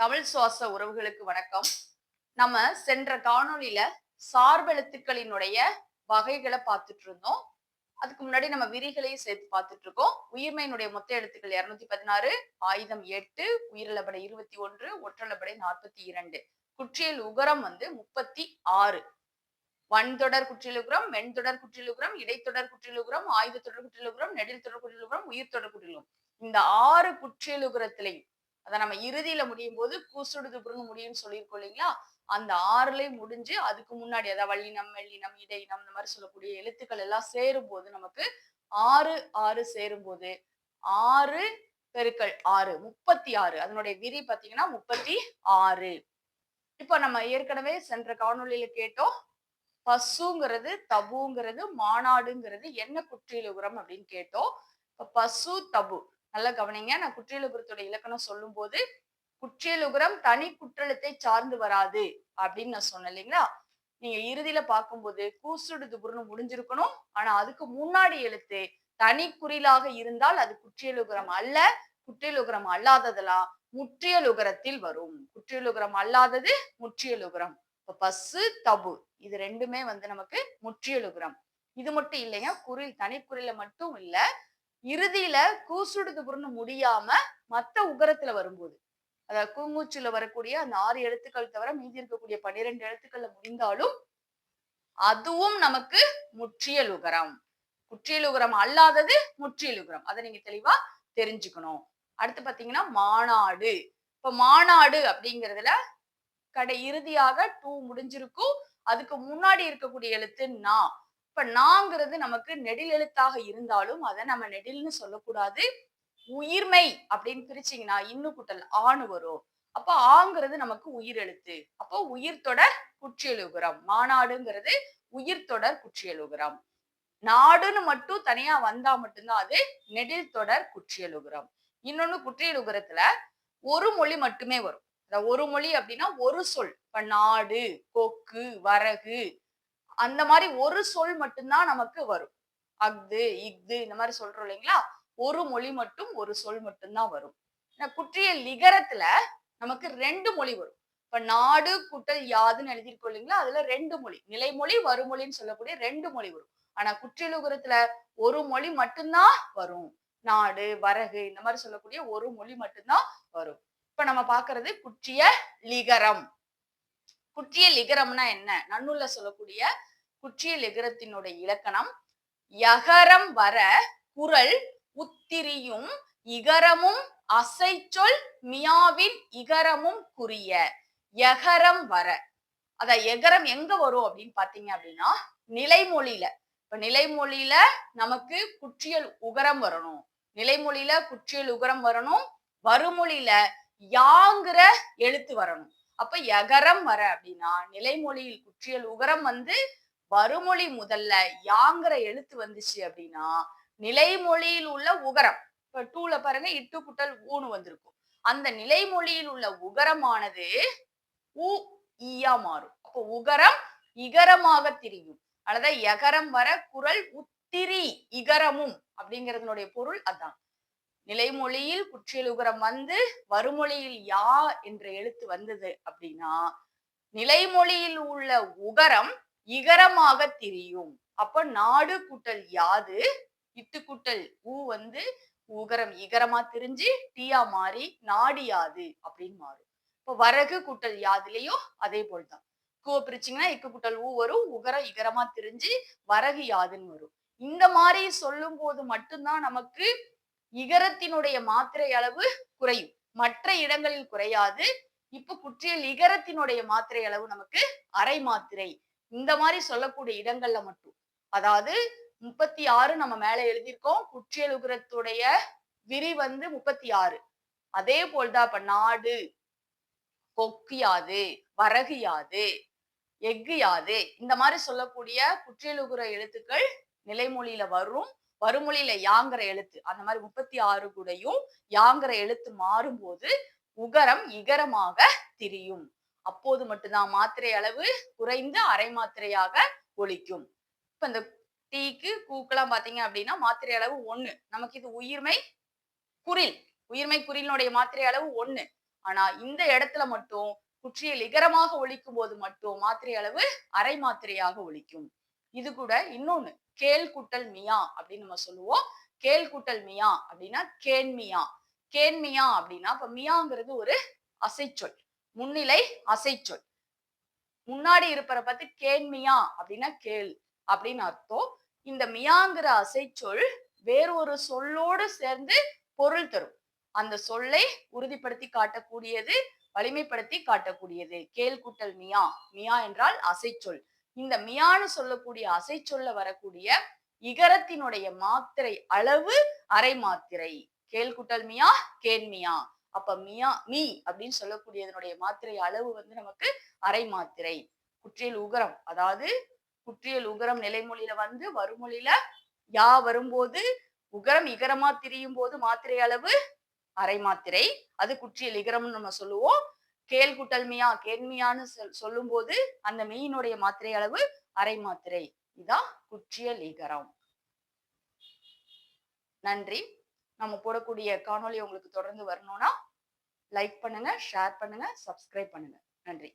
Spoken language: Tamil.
தமிழ் சுவாச உறவுகளுக்கு வணக்கம். நம்ம சென்ற காணொளியில சார்பெழுத்துக்களினுடைய வகைகளை பார்த்துட்டு இருந்தோம். அதுக்கு முன்னாடி நம்ம விரிகளையும் சேர்த்து பார்த்துட்டு இருக்கோம். உயிர்மையினுடைய மொத்த எழுத்துக்கள் இருநூத்தி பதினாறு ஆயுதம் எட்டு உயிரிழப்படை இருபத்தி ஒன்று ஒற்றலப்படை நாற்பத்தி இரண்டு. குற்றியல் உகரம் வந்து முப்பத்தி ஆறு. வன்தொடர் குற்றியலுகரம் மென்தொடர் குற்றியலுகரம் இடைத்தொடர் குற்றியலுகரம் ஆயுத தொடர் குற்றியலுகரம் நெடில் தொடர் குற்றியலுகரம் உயிர் தொடர் குற்றியலுகரம் இந்த ஆறு குற்றியலுகரத்திலையும் அதை நம்ம இறுதியில முடியும் போது கூசுடுது புருங்க முடியும்னு சொல்லியிருக்கோம் இல்லைங்களா? அந்த ஆறுலயும் முடிஞ்சு அதுக்கு முன்னாடி அதாவது வள்ளினம் வெள்ளினம் இடையினம் இந்த மாதிரி சொல்லக்கூடிய எழுத்துக்கள் எல்லாம் சேரும் போது நமக்கு ஆறு ஆறு சேரும் போது ஆறு பெருக்கள் ஆறு முப்பத்தி ஆறு அதனுடைய விதி பாத்தீங்கன்னா முப்பத்தி ஆறு இப்ப நம்ம ஏற்கனவே சென்ற காணொளியில கேட்டோம் பசுங்கிறது தபுங்கிறது மாநாடுங்கிறது என்ன குற்றியலுகரம் அப்படின்னு கேட்டோம். இப்ப பசு தபு. நல்லா கவனிங்க. நான் குற்றியலுகரத்தோட இலக்கணம் சொல்லும் போது குற்றியலுகரம் தனி குற்றலத்தை சார்ந்து வராது அப்படின்னு நான் சொன்னேன் இல்லைங்களா? நீங்க இறுதியில பார்க்கும்போது கூசுடு துபுர்னு முடிஞ்சிருக்கணும். ஆனா அதுக்கு முன்னாடி எழுத்து தனி குறிலாக இருந்தால் அது குற்றியலுகரம் அல்ல குற்றியலுகரம் அல்லாததெல்லாம் முற்றியலுகரத்தில் வரும். குற்றியலுகரம் அல்லாதது முற்றியலுகரம் இப்ப பசு தபு இது ரெண்டுமே வந்து நமக்கு முற்றியலுகரம் இது மட்டும் இல்லையா குறில் தனிக்குறில மட்டும் இல்ல இறுதியில கூசுடுது முடியாம மத்த உகரத்துல வரும்போது அதாவது கூமூச்சுல வரக்கூடிய அந்த ஆறு எழுத்துக்கள் தவிர மீதி இருக்கக்கூடிய பன்னிரெண்டு எழுத்துக்கள்ல முடிந்தாலும் அதுவும் நமக்கு முற்றியல் உகரம். குற்றியல் உகரம் அல்லாதது முற்றியல் உகரம். அதை நீங்க தெளிவா தெரிஞ்சுக்கணும். அடுத்து பாத்தீங்கன்னா மாநாடு. இப்ப மாநாடு அப்படிங்கிறதுல கடை இறுதியாக டூ முடிஞ்சிருக்கும். அதுக்கு முன்னாடி இருக்கக்கூடிய எழுத்து நா இப்ப நாங்கிறது நமக்கு நெடில் எழுத்தாக இருந்தாலும் அதை நம்ம நெடில்னு சொல்லக்கூடாது. உயிர்மை அப்படின்னு பிரிச்சீங்கன்னா இன்னும் குட்டல் ஆணு வரும். அப்ப ஆங்கிறது நமக்கு உயிர் எழுத்து அப்போ உயிர் தொடர் குற்றியலுகரம் மாநாடுங்கிறது உயிர் தொடர் குற்றியலுகரம் நாடுன்னு மட்டும் தனியா வந்தா மட்டும்தான் அது நெடில் தொடர் குற்றியலுகரம் இன்னொன்னு குற்றியலுகரத்துல ஒரு மொழி மட்டுமே வரும். ஒரு மொழி அப்படின்னா ஒரு சொல். இப்ப நாடு கொக்கு வரகு அந்த மாதிரி ஒரு சொல் மட்டும்தான் நமக்கு வரும். அஃது இஃது இந்த மாதிரி சொல்றோம் இல்லைங்களா? ஒரு மொழி மட்டும் ஒரு சொல் மட்டும்தான் வரும். குற்றிய லிகரத்துல நமக்கு ரெண்டு மொழி வரும். இப்ப நாடு குட்டல் யாதுன்னு எழுதியிருக்கோம் இல்லைங்களா? அதுல ரெண்டு மொழி நிலைமொழி வருமொழின்னு சொல்லக்கூடிய ரெண்டு மொழி வரும். ஆனா குற்றியலுகரத்துல ஒரு மொழி மட்டும்தான் வரும். நாடு வரகு இந்த மாதிரி சொல்லக்கூடிய ஒரு மொழி மட்டும்தான் வரும். இப்ப நம்ம பாக்குறது குற்றிய லிகரம். குற்றிய லிகரம்னா என்ன? நன்னுள்ள சொல்லக்கூடிய குற்றிய லிகரத்தினுடைய இலக்கணம் யகரம் வர குரல் உத்திரியும் இகரமும் அசைச்சொல் மியாவின் இகரமும் குறிய. எகரம் வர. அத எகரம் எங்க வரும் அப்படின்னு பாத்தீங்க அப்படின்னா நிலைமொழியில. இப்ப நிலைமொழியில நமக்கு குற்றியல் உகரம் வரணும். நிலைமொழியில குற்றியல் உகரம் வரணும். வருமொழியில யாங்கிற எழுத்து வரணும். அப்ப எகரம் வர அப்படின்னா நிலைமொழியில் குற்றியல் உகரம் வந்து வருமொழி முதல்ல யாங்கிற எழுத்து வந்துச்சு அப்படின்னா நிலைமொழியில் உள்ள உகரம். இப்ப டூல பாருங்க இட்டு குட்டல் ஊனு வந்திருக்கும். அந்த நிலைமொழியில் உள்ள உகரமானது உ ஈயா மாறும். அப்போ உகரம் இகரமாக திரியும். அல்லது எகரம் வர குரல் உத்திரி இகரமும் அப்படிங்கிறதுனுடைய பொருள் அதான். நிலைமொழியில் குற்றியலுகரம் வந்து வருமொழியில் யா என்ற எழுத்து வந்தது அப்படின்னா நிலைமொழியில் உள்ள உகரம் இகரமாக திரியும். அப்ப நாடு கூட்டல் யாது இட்டு கூட்டல் ஊ வந்து உகரம் இகரமா திரிஞ்சு டீயா மாறி நாடு யாது அப்படின்னு மாறும். இப்போ வரகு கூட்டல் யாதுலயும் அதே போல்தான். கூவ பிரிச்சிங்கன்னா இக்கு கூட்டல் ஊ வரும் உகரம் இகரமா திரிஞ்சு வரகு யாதுன்னு வரும். இந்த மாதிரி சொல்லும் போது மட்டும்தான் நமக்கு இகரத்தினுடைய மாத்திரை அளவு குறையும். மற்ற இடங்களில் குறையாது. இப்ப குற்றியல் இகரத்தினுடைய மாத்திரை அளவு நமக்கு அரை மாத்திரை. இந்த மாதிரி சொல்லக்கூடிய இடங்கள்ல மட்டும். அதாவது முப்பத்தி ஆறு நம்ம மேல எழுதியிருக்கோம். குற்றியல் உகரத்துடைய விரி வந்து முப்பத்தி ஆறு. அதே போல்தான் இப்ப நாடு. கொக்கியாது. வரகு யாது எஃகு யாது. இந்த மாதிரி சொல்லக்கூடிய குற்றியலுகுற எழுத்துக்கள் நிலைமொழியில வரும். வருமொழியில யாங்கிற எழுத்து. அந்த மாதிரி முப்பத்தி ஆறு கூடையும் யாங்கிற எழுத்து மாறும்போது உகரம் இகரமாக திரியும். அப்போது மட்டும்தான் மாத்திரை அளவு குறைந்து அரை மாத்திரையாக ஒழிக்கும். இப்ப இந்த டீக்கு கூக்கெல்லாம் பாத்தீங்க அப்படின்னா மாத்திரை அளவு ஒண்ணு. நமக்கு இது உயிர்மை குறில் உயிர்மை குரிலினுடைய மாத்திரை அளவு ஒண்ணு. ஆனா இந்த இடத்துல மட்டும் குற்றியல் இகரமாக ஒழிக்கும் போது மட்டும் மாத்திரை அளவு அரை மாத்திரையாக ஒழிக்கும். இது கூட இன்னொன்னு. கேள் குட்டல் மியா அப்படின்னு நம்ம சொல்லுவோம். கேள் குட்டல் மியா அப்படின்னா கேன்மியா கேன்மியா அப்படின்னா இப்ப மியாங்கிறது ஒரு அசைச்சொல். முன்னிலை அசைச்சொல். முன்னாடி இருப்பற பார்த்து கேன்மியா அப்படின்னா கேள் அப்படின்னு அர்த்தம். இந்த மியாங்கிற அசைச்சொல் வேறொரு சொல்லோடு சேர்ந்து பொருள் தரும். அந்த சொல்லை உறுதிப்படுத்தி காட்டக்கூடியது வலிமைப்படுத்தி காட்டக்கூடியது. கேள் கூட்டல் மியா. மியா என்றால் அசைச்சொல். இந்த மியான்னு சொல்லக்கூடிய அசை சொல்ல வரக்கூடிய இகரத்தினுடைய மாத்திரை அளவு அரை மாத்திரை. கேள்குட்டல் மியா கேன்மியா அப்ப மியா மீ அப்படின்னு சொல்லக்கூடியதனுடைய மாத்திரை அளவு வந்து நமக்கு அரை மாத்திரை. குற்றியல் உகரம் அதாவது குற்றியல் உகரம் நிலைமொழியில வந்து வருமொழியில யா வரும்போது உகரம் இகரமா திரியும் போது மாத்திரை அளவு அரை மாத்திரை. அது குற்றியல் இகரம்னு நம்ம சொல்லுவோம். கேள் கேண்மையான்னு கேள்மியான்னு சொல் சொல்லும் போது அந்த மெயினுடைய மாத்திரை அளவு அரை மாத்திரை. இதான் குற்றிய லீகரம். நன்றி. நம்ம போடக்கூடிய காணொலி உங்களுக்கு தொடர்ந்து வரணும்னா லைக் பண்ணுங்க ஷேர் பண்ணுங்க சப்ஸ்கிரைப் பண்ணுங்க. நன்றி.